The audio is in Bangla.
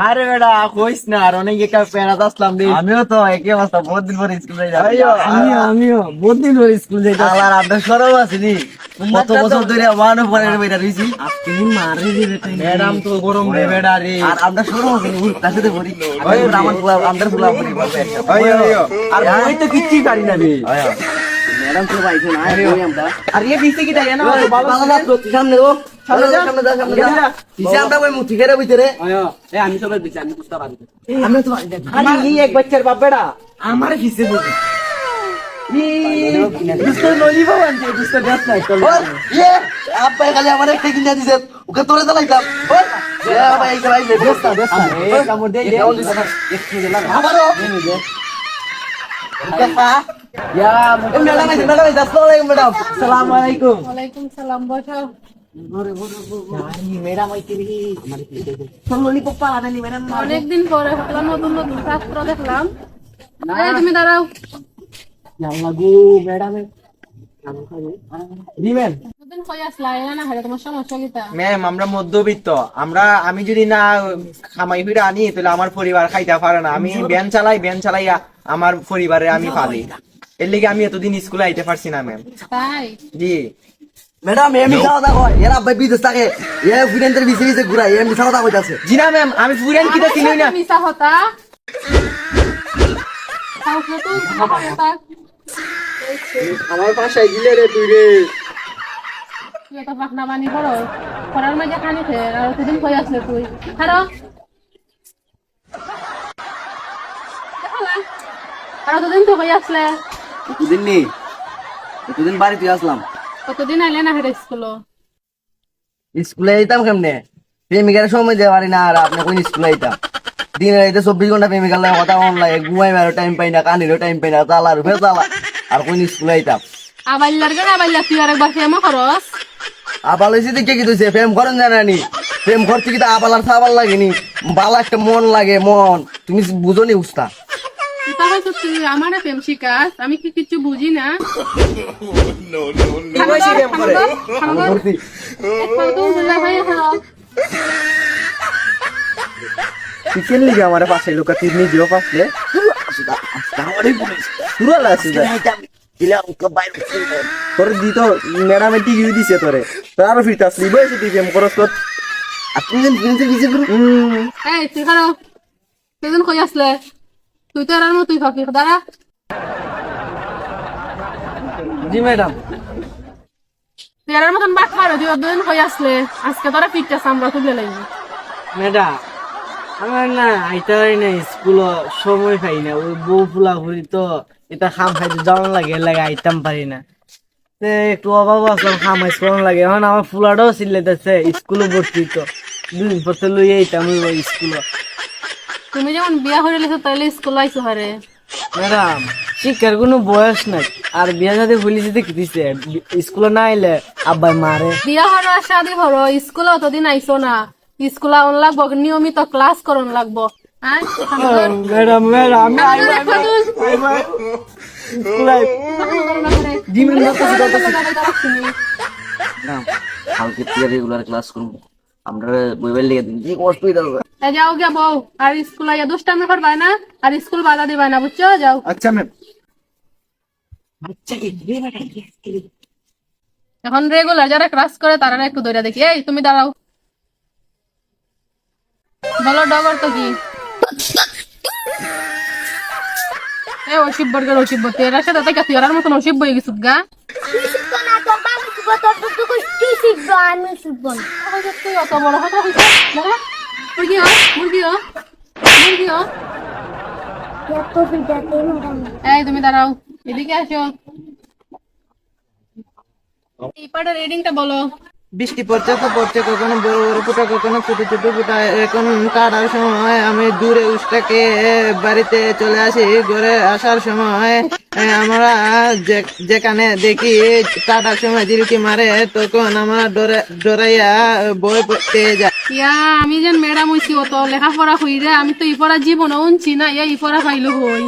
আরে বেটা কইস না আর অনেক একা আসলাম রে আমিও তো একই অবস্থা বহুত দিন পরে স্কুল যাই আমিও আমিও বহুত দিন ধরে স্কুল যাইতাম আবার আপনার সরব আছে নি কত বছর ধরে ওয়ান পরে বেটা রইছি আজকে মারে দিবে ম্যাডাম তো গরম রে বেটা রে আর আমরা সরব ভরি আর ওই তো কিচ্ছুই পারি না রে ম্যাডাম তো ভাই না আর ইয়ে দিছে কি তাই না ভালো না তো সামনে ও সামনে যা সামনে যা সামনে যা কিসে আমরা মুঠি ভিতরে। আমি আমি বুঝতে পারি তো ই এক বাচ্চার বাপ বেটা দিছে ওকে তোরে আমারও ইয়া অনেকদিন পরে নতুন নতুন ছাত্র দেখলাম। তুমি দাঁড়াও। লাগু ম্যাডাম ম্যাম আমরা মধ্যবিত্ত। আমরা আমি যদি না খামাই ফিরে আনি তাহলে আমার পরিবার খাইতে পারে না। আমি ব্যান চালাই ব্যান চালাইয়া আমার পরিবারে আমি পালি। এর লিগে আমি এতদিন স্কুলে আইতে পারছি না ম্যাম তাই জি। ম্যাডাম এ মিছা কথা কয়? এরা আব্বাই বিদেশ থাকে। এ ফ্রেন্ডের বিছে বিছে ঘুরাই এ মিছা কথা কইতাছে। জি না ম্যাম আমি ফুরেন কিটা চিনি না। মিছা হতা তাও কত হতা আমার পাশায় দিলে রে তুই রে। তুই তো পাখনা বানি করো। করার মাঝে খানি খে আর সেদিন কই আসলে তুই? হারো আর কতদিন তো কই আসলে? দুদিন নি দুদিন বাড়িতে আসলাম। কতদিন আইলে না হেরে স্কুল স্কুলে যেতাম কেমনে? প্রেমিকার সময় দেওয়া পারি না আর আপনি কোন স্কুলে যেতাম দিনে রাইতে চব্বিশ ঘণ্টা প্রেমিকার লাগে কথা কম লাগে ঘুমাই মারো টাইম পাই না কানিরও টাইম পাই না চালা রুফে চালা আর কোন স্কুলে যেতাম আবাইলার গেলে আবাইলা তুই আরেকবার খরচ হয়েছে দেখে কি প্রেম করেন জানানি প্রেম করতে কি আপালার সাবাল লাগেনি। বালা একটা মন লাগে মন। তুমি বুঝো নি উস্তা তাহলে তো তুই আমার প্রেম শিকাস আমি কি কিছু বুঝি না? কি বয়সী প্রেম করে। তুই কেন লিগে আমার পাশে লোক তুই নিজেও পাশে। তোর দি তো ম্যাডামে টিভি দিছে তোরে। তোর আরও ফিরতে আসলি বয়সে তুই প্রেম করস তোর। আপনি এই তুই তুই কই আসলে? তুই তো আর তুই ফাঁকি দাঁড়া। জি ম্যাডাম। তুই আর মতন তুই দুদিন কই আসলে। আজকে তোরা আমরা তুলে লাগবে ম্যাডাম আমার না আইতে না স্কুল সময় পাই না। ওই বউ ফুলা ফুলি তো এটা খাম খাইতে যাওয়ান লাগে লাগে আইতাম পারি না। তে একটু অভাব আছে খাম হাইস লাগে। এখন আমার ফুলাটাও চিল্লাইতেছে স্কুলে ভর্তি তো। দুদিন পর তো লই আইতাম স্কুল। তুমি যেমন বিয়া হয়ে গেছো তাহলে স্কুল আইছো হারে ম্যাডাম শিক্ষার কোনো বয়স নাই আর বিয়া সাথে ফুলি সাথে কি দিছে স্কুলে না আইলে আব্বাই মারে বিয়া হলো আর শাদি হলো স্কুলে অতদিন আইসো না স্কুলে অন লাগবো নিয়মিত ক্লাস করন লাগবো ম্যাডাম ম্যাডাম স্কুলে কালকে রেগুলার ক্লাস করব আমরা বইবার লিখে দিন কি কষ্ট হইতে হবে যাও গিয়া বউ। আর স্কুল আইয়া দুষ্টামি করবা না আর স্কুল বাধা দিবা না বুঝছ? যাও। আচ্ছা ম্যাম এখন রেগুলার যারা ক্লাস করে তারা একটু ধরে দেখি। এই তুমি দাঁড়াও। বলো ডগর তো কি? এ অশিব বর্গের অশিব বর্তি। এর সাথে তাই তুই আর মতন অশিব বই গেছিস গা। শিখব না তো আমি শিখব ততটুকু শিখব আমি শিখব না। অত বড় কথা হইছে। দাঁড়া মুরগি হ মুরগি হ মুরগি হ এত পিটাতে ম্যাডাম এই তুমি দাঁড়াও এদিকে আসো এই পাটের রিডিংটা বলো বৃষ্টি পড়ছে তো পড়ছে, কখনো বড় বড় ফুটা, কখনো ছোট ছোট ফুটা। এখন কাটার সময়, আমি দূরে উষ্টাকে বাড়িতে চলে আসি, ঘরে আসার সময়। আমরা যেখানে দেখি, কাটার সময় জিলকি মারে, তখন আমরা ডরে, ডরাইয়া বই পড়তে যায়। ইয়া, আমি যেন ম্যাডাম হইছি, অত লেখাপড়া হই রে আমি তো ই পড়া জীবন উনছি না, ইয়া ই পড়া পাইলো হই